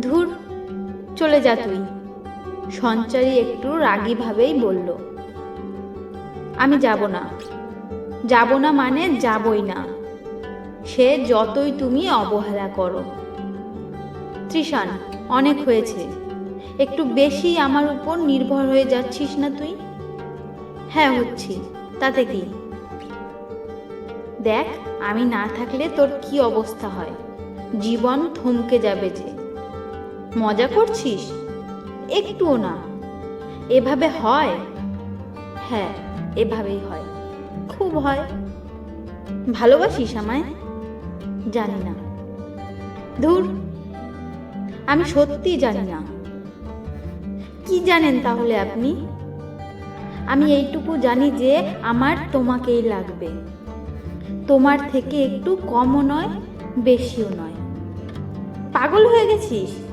ধুর, চলে যা তুই। সঞ্চারী একটু রাগীভাবেই বলল, আমি যাব না। যাব না মানে যাবই না। সে যতই তুমি অবহেলা করো। ত্রিশান অনেক হয়েছে। একটু বেশি আমার উপর নির্ভর হয়ে যাচ্ছিস না তুই? হ্যাঁ হচ্ছি। তাতে কি? দেখ, আমি না থাকলে তোর কি অবস্থা হয়? জীবন থমকে যাবে যে। মজা করছিস? একটুও না। এভাবে হয়? হ্যাঁ এভাবেই হয়। খুব হয়। ভালোবাসিস আমায়? জানি না। ধুর, আমি সত্যি জানি না। কি জানেন তাহলে আপনি? আমি এইটুকু জানি যে আমার তোমাকেই লাগবে। তোমার থেকে একটু কমও নয়, বেশিও নয়। পাগল হয়ে গেছিস?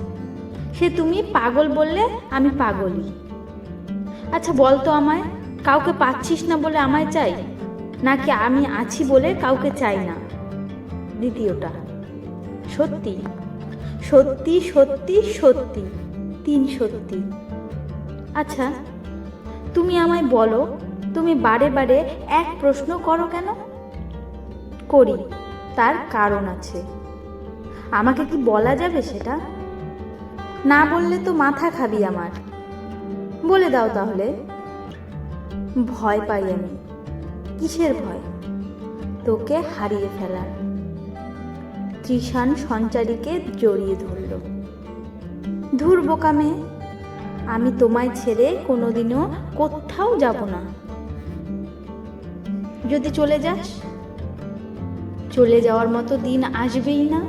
সে তুমি পাগল বললে আমি পাগলই। আচ্ছা বল তো আমায়, কাউকে পাচ্ছিস না বলে আমায় চাই? নাকি আমি আছি বলে কাউকে চাই না? দ্বিতীয়টা, সত্যি সত্যি সত্যি সত্যি, তিন সত্যি। আচ্ছা তুমি আমায় বলো, তুমি বারে বারে এক প্রশ্ন করো কেন? করি, তার কারণ আছে। আমাকে কি বলা যাবে সেটা? না বললে তো মাথা খাবি আমার। বলে দাও তাহলে। ভয় পাই আমি। কিসের ভয়? তোকে হারিয়ে ফেলার। ত্রিশান সঞ্চারীকে জড়িয়ে ধরল। ধুর বোকামে আমি তোমায় ছেড়ে কোনোদিনও কোথাও যাব না। যদি চলে যাস? চলে যাওয়ার মতো দিন আসবেই না।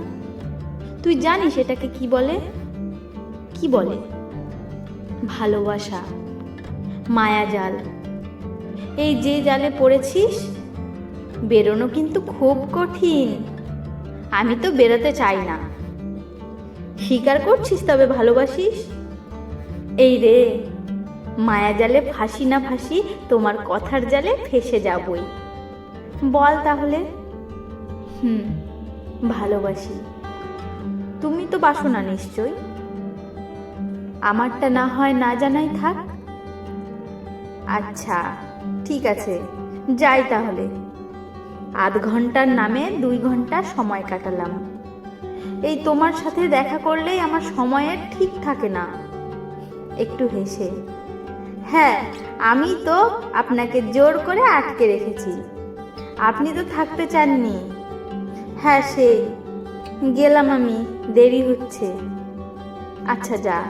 তুই জানিস এটাকে কি বলে? কি বলে? ভালোবাসা মায়াজাল এই যে জালে পড়েছিস, বেরোনো কিন্তু খুব কঠিন। আমি তো বেরোতে চাই না। স্বীকার করছিস তবে ভালোবাসিস? এই রে, মায়া জালে ফাঁসি না ফাঁসি তোমার কথার জালে ফেসে যাবই। বল তাহলে। হুম, ভালোবাসি। তুমি তো বাসো না নিশ্চয় আমারটা না হয় না জানাই থাক। আচ্ছা ঠিক আছে, যাই তাহলে। আধ ঘণ্টার নামে দুই ঘণ্টা সময় কাটালাম। এই তোমার সাথে দেখা করলেই আমার সময়ের ঠিক থাকে না। একটু হেসে হ্যাঁ আমি তো আপনাকে জোর করে আটকে রেখেছি। আপনি তো থাকতে চাননি। হ্যাঁ সেই, গেলাম আমি, দেরি হচ্ছে। আচ্ছা যা।